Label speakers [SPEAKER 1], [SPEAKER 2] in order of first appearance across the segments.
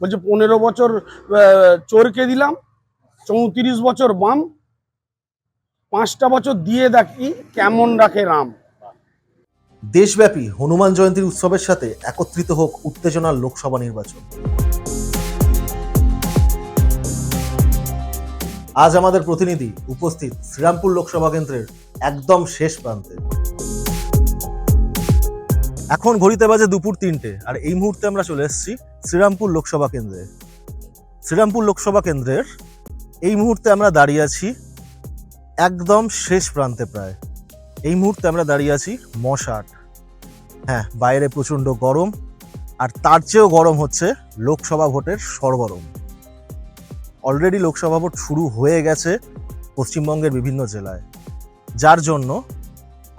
[SPEAKER 1] বলছে, পনেরো বছর চোরকে দিলাম, চৌত্রিশ বছর বাম, পাঁচটা বছর দিয়ে দেখি কেমন রাখে রাম।
[SPEAKER 2] দেশব্যাপী হনুমান জয়ন্তীর উৎসবের সাথে একত্রিত হোক উত্তেজনার লোকসভা নির্বাচন। আজ আমাদের প্রতিনিধি উপস্থিত শ্রীরামপুর লোকসভা কেন্দ্রের একদম শেষ প্রান্তে। এখন ঘড়িতে বাজে দুপুর তিনটে, আর এই মুহূর্তে আমরা চলে এসেছি শ্রীরামপুর লোকসভা কেন্দ্রে। শ্রীরামপুর লোকসভা কেন্দ্রের এই মুহূর্তে আমরা দাঁড়িয়ে আছি একদম শেষ প্রান্তে প্রায়। এই মুহূর্তে আমরা দাঁড়িয়ে আছি মশাট। হ্যাঁ বাইরে প্রচণ্ড গরম, আর তার চেয়েও গরম হচ্ছে লোকসভা ভোটের সরগরম। অলরেডি লোকসভা ভোট শুরু হয়ে গেছে পশ্চিমবঙ্গের বিভিন্ন জেলায়। যার জন্য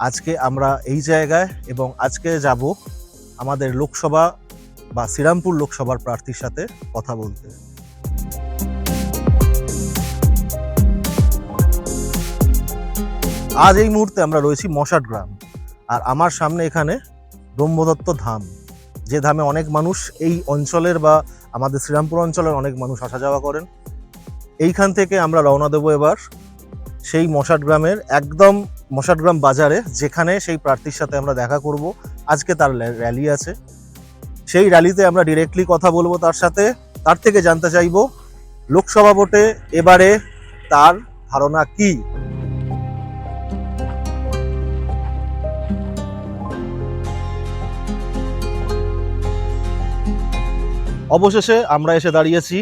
[SPEAKER 2] আজকে আমরা এই জায়গায় এবং আজকে যাব আমাদের লোকসভা বা শ্রীরামপুর লোকসভার প্রার্থীর সাথে কথা বলতে। আজ এই মুহূর্তে আমরা রয়েছি মশাট গ্রাম, আর আমার সামনে এখানে ব্রহ্মদত্ত ধাম, যে ধামে অনেক মানুষ এই অঞ্চলের বা আমাদের শ্রীরামপুর অঞ্চলের অনেক মানুষ আসা যাওয়া করেন। এইখান থেকে আমরা রওনা দেবো এবার সেই মশাট গ্রামের একদম মশাট গ্রাম বাজারে যেখানে সেই প্রার্থীর সাথে আমরা দেখা করব। আজকে তার র্যালি আছে। সেই র্যালিতে আমরা ডিরেক্টলি কথা বলব তার সাথে। তার থেকে জানতে চাইব, লোকসভা ভোটে এবারে তার ধারণা কি? অবশেষে আমরা এসে দাঁড়িয়েছি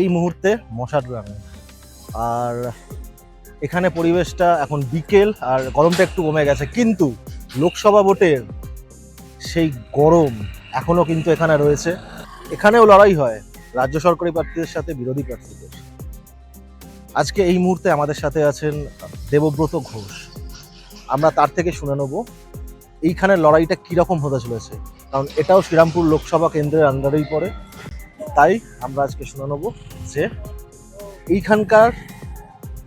[SPEAKER 2] এই মুহূর্তে মশাট গ্রামে আর এখানে পরিবেশটা এখন বিকেল আর গরমটা একটু কমে গেছে। কিন্তু লোকসভা ভোটের সেই গরম এখনও কিন্তু এখানে রয়েছে। এখানেও লড়াই হয় রাজ্য সরকারি প্রার্থীদের সাথে, বিরোধী প্রার্থীদের। আজকে এই মুহূর্তে আমাদের সাথে আছেন দেবব্রত ঘোষ। আমরা তার থেকে শুনে নেব এইখানে লড়াইটা কীরকম হতে চলেছে। কারণ এটাও শ্রীরামপুর লোকসভা কেন্দ্রের আন্ডারেই পড়ে। তাই আমরা আজকে শুনে নেব যে এইখানকার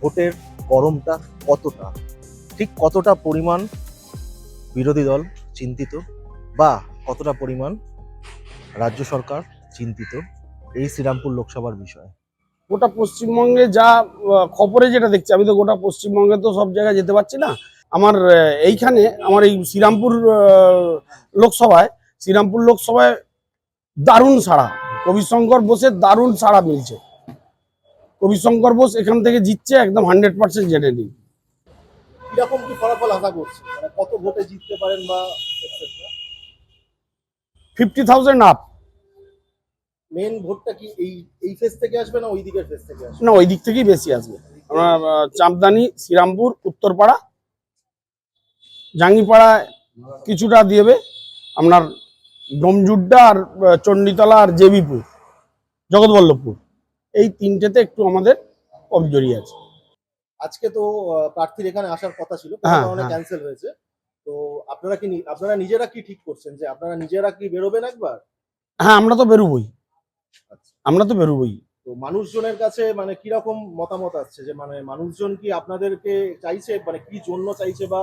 [SPEAKER 2] ভোটের গরমটা কতটা? ঠিক কতটা পরিমাণ বিরোধী দল চিন্তিত বা কতটা পরিমাণ রাজ্য সরকার চিন্তিত এই শ্রীরামপুর লোকসভার বিষয়ে?
[SPEAKER 1] গোটা পশ্চিমবঙ্গে যা খবরে যেটা দেখছি, আমি তো গোটা পশ্চিমবঙ্গে তো সব জায়গায় যেতে পারছি না। আমার এইখানে আমার এই শ্রীরামপুর লোকসভায় শ্রীরামপুর লোকসভায় দারুণ সাড়া। কবিশঙ্কর বসে দারুণ সাড়া মিলছে। কবিশঙ্কর বোস এখান থেকে জিতছে একদম হান্ড্রেড পার্সেন্ট জেনে নিন।
[SPEAKER 2] কীরকম কি ফলাফল আশা করছে মানে কত ভোটে জিততে পারেন বা
[SPEAKER 1] ফিফটি থাউজেন্ড আপ
[SPEAKER 2] মেন ভোটটা কি এই এই ফেজ থেকে আসবে না ওই দিকের ফেজ থেকে আসবে?
[SPEAKER 1] না ওই দিক থেকেই বেশি আসবে। আমরা আহ, চাঁপদানি শ্রীরামপুর উত্তরপাড়া জাঙ্গিপাড়ায় কিছুটা দিয়েবে। আপনার ডোমজুড্ডা আর চণ্ডীতলা আর জেবিপুর জগৎবল্লভপুর। এই তিনটেতে একটু আমাদের কমজোরি আছে।
[SPEAKER 2] আজকে তো প্রার্থীর এখানে আসার কথা ছিল কোনো
[SPEAKER 1] হ্যাঁ, হ্যাঁ।
[SPEAKER 2] ক্যান্সেল হয়েছে। তো আপনারা কি আপনারা নিজেরা কি ঠিক করছেন যে আপনারা নিজেরা কি বেরোবেন একবার?
[SPEAKER 1] হ্যাঁ আমরা তো বেরোবই।
[SPEAKER 2] আচ্ছা।
[SPEAKER 1] আমরা তো বেরোবই।
[SPEAKER 2] তো মানুষজনের কাছে মানে কি রকম মতামত আসছে? যে মানে মানুষজন কি আপনাদেরকে চাইছে মানে কি জন্য চাইছে বা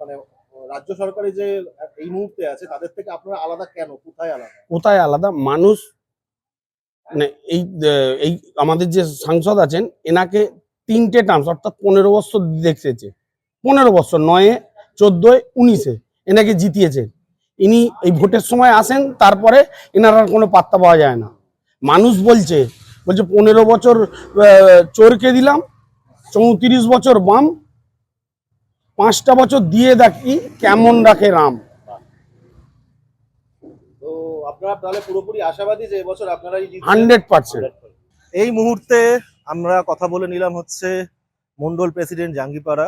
[SPEAKER 2] মানে রাজ্য সরকারি যে এই মুহূর্তে আছে তাদের থেকে আপনারা আলাদা কেন? কোথায় আলাদা?
[SPEAKER 1] কোথায় আলাদা? মানুষ মানে এই এই আমাদের যে সাংসদ আছেন, এনাকে তিনটে টার্মস অর্থাৎ পনেরো বছর দেখতেছে পনেরো বছর, নয়ে চোদ্দোয়, উনিশে এনাকে জিতিয়েছে। ইনি এই ভোটের সময় আসেন, তারপরে এনার আর কোনো পাত্তা পাওয়া যায় না। মানুষ বলছে বলছে পনেরো বছর চোরকে দিলাম, চৌত্রিশ বছর বাম, পাঁচটা বছর দিয়ে দেখি কেমন রাখে রাম।
[SPEAKER 2] আপনারা তাহলে পুরোপুরি আশাবাদী যে এবছর আপনারা
[SPEAKER 1] হান্ড্রেড পার্সেন্ট।
[SPEAKER 2] এই মুহূর্তে আমরা কথা বলে নিলাম হচ্ছে মন্ডল প্রেসিডেন্ট জাঙ্গিপাড়া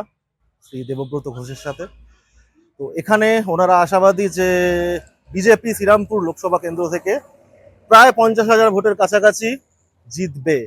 [SPEAKER 2] শ্রী দেবব্রত ঘোষের সাথে। তো এখানে ওনারা আশাবাদী যে বিজেপি শ্রীরামপুর লোকসভা কেন্দ্র থেকে প্রায় পঞ্চাশ হাজার ভোটের কাছাকাছি জিতবে।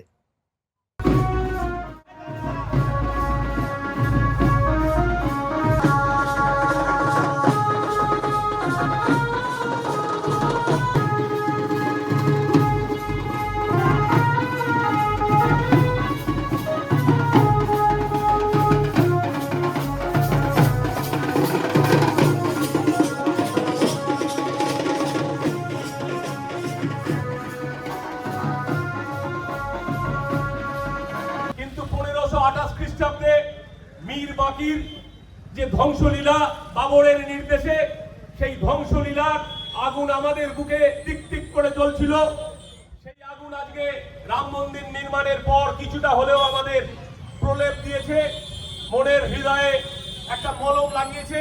[SPEAKER 3] ধ্বংসলীলা বাবরের নির্দেশে, সেই ধ্বংসলীলার আগুন আমাদের বুকে টিক টিক করে চলছিল সেই আগুন আজকে রাম মন্দির নির্মাণের পর কিছুটা হলেও আমাদের প্রলেপ দিয়েছে, মনের হৃদয়ে একটা মলম লাগিয়েছে।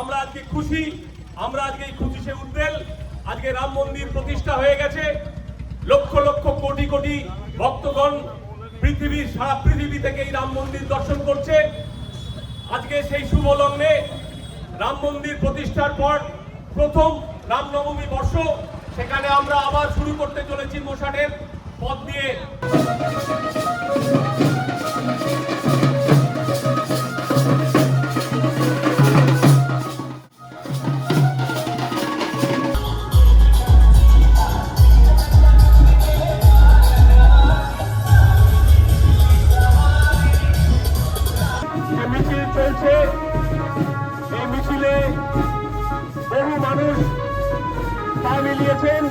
[SPEAKER 3] আমরা আজকে খুশি, আমরা আজকে খুশি সে উদ্বেল। আজকে রাম মন্দির প্রতিষ্ঠা হয়ে গেছে। লক্ষ লক্ষ কোটি কোটি ভক্তগণ পৃথিবীর সারা পৃথিবী থেকে এই রাম মন্দির দর্শন করছে। আজকে সেই শুভ লগ্নে রাম মন্দির প্রতিষ্ঠার পর প্রথম রামনবমী বর্ষ, সেখানে আমরা আবার শুরু করতে চলেছি মোশাটের পথ দিয়ে মিলিয়েছেন।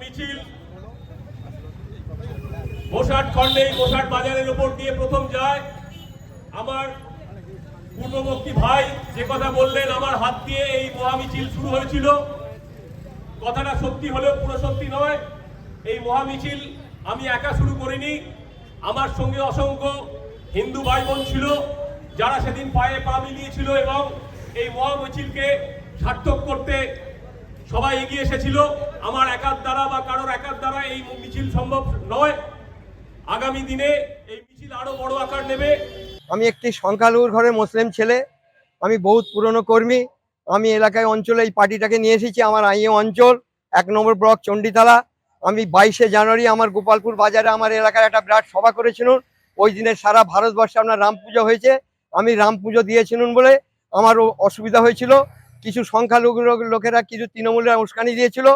[SPEAKER 3] মিছিল। বসাট খন্ডে বসাট বাজারের উপর দিয়ে প্রথম যায় আমার পূর্ববর্তী ভাই, যে কথা বললেন, আমার হাত দিয়ে এই মহামিছিল শুরু হয়েছিল। কথাটা সত্যি হলেও পুরো সত্যি নয়। এই মহামিছিল আমি একা শুরু করিনি। আমার সঙ্গে অসংখ্য হিন্দু ভাই বোন ছিল, যারা সেদিন পায়ে পা মিলিয়েছিল এবং এই মহামিছিলকে সার্থক করতে সবাই এগিয়ে এসেছিল। আমার একার দ্বারা বা কারোর একার দ্বারা এই মিছিল সম্ভব নয়। আগামী দিনে এই মিছিল আরও বড় আকার নেবে।
[SPEAKER 4] আমি একটি সংখ্যালঘুর ঘরে মুসলিম ছেলে, আমি বহুত পুরনো কর্মী, আমি এলাকায় অঞ্চলে এই পার্টিটাকে নিয়ে এসেছি, আমার আইএ অঞ্চল, এক নম্বর ব্লক চণ্ডীতলা। আমি বাইশে জানুয়ারি আমার গোপালপুর বাজারে আমার এলাকার একটা বিরাট সভা করেছিলাম ওই দিনে সারা ভারতবর্ষে আপনার রাম পুজো হয়েছে। আমি রাম পুজো দিয়েছিলাম বলে আমারও অসুবিধা হয়েছিল। কিছু সংখ্যালঘু লোকেরা কিছু তৃণমূলের উস্কানি দিয়েছিল।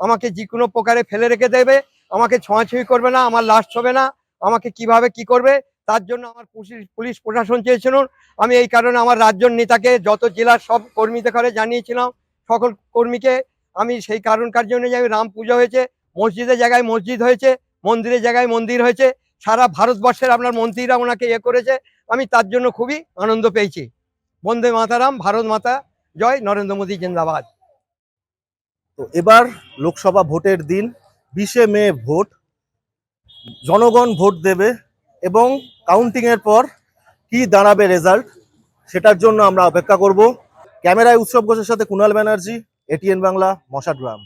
[SPEAKER 4] আমাকে যে কোনো প্রকারে ফেলে রেখে দেবে। আমাকে ছোঁয়াছুঁই করবে না, আমার লাশ হবে না। আমাকে কীভাবে কি করবে? তার জন্য আমার পুলিশ প্রশাসন চেয়েছিল আমি এই কারণে আমার রাজ্য নেতাকে, যত জেলার সব কর্মীদের ঘরে জানিয়েছিলাম, সকল কর্মীকে। আমি সেই কারণকার জন্য যে আমি রাম পুজো হয়েছে। মসজিদের জায়গায় মসজিদ হয়েছে, মন্দিরের জায়গায় মন্দির হয়েছে। সারা ভারতবর্ষের আপনার মন্ত্রীরা ওনাকে ইয়ে করেছে। আমি তার জন্য খুবই আনন্দ পেয়েছি। বন্দে মাতারাম, ভারত মাতা, জয় নরেন্দ্র মোদী, জিন্দাবাদ।
[SPEAKER 2] তো এবার লোকসভা ভোটের দিন, বিশে মে ভোট, জনগণ ভোট দেবে এবং কাউন্টিং এর পর কি দাঁড়াবে রেজাল্ট সেটার জন্য আমরা অপেক্ষা করব। ক্যামেরায় উৎসব ঘোষের সাথে কুণাল ব্যানার্জি এটিএন বাংলা মশাগ্রাম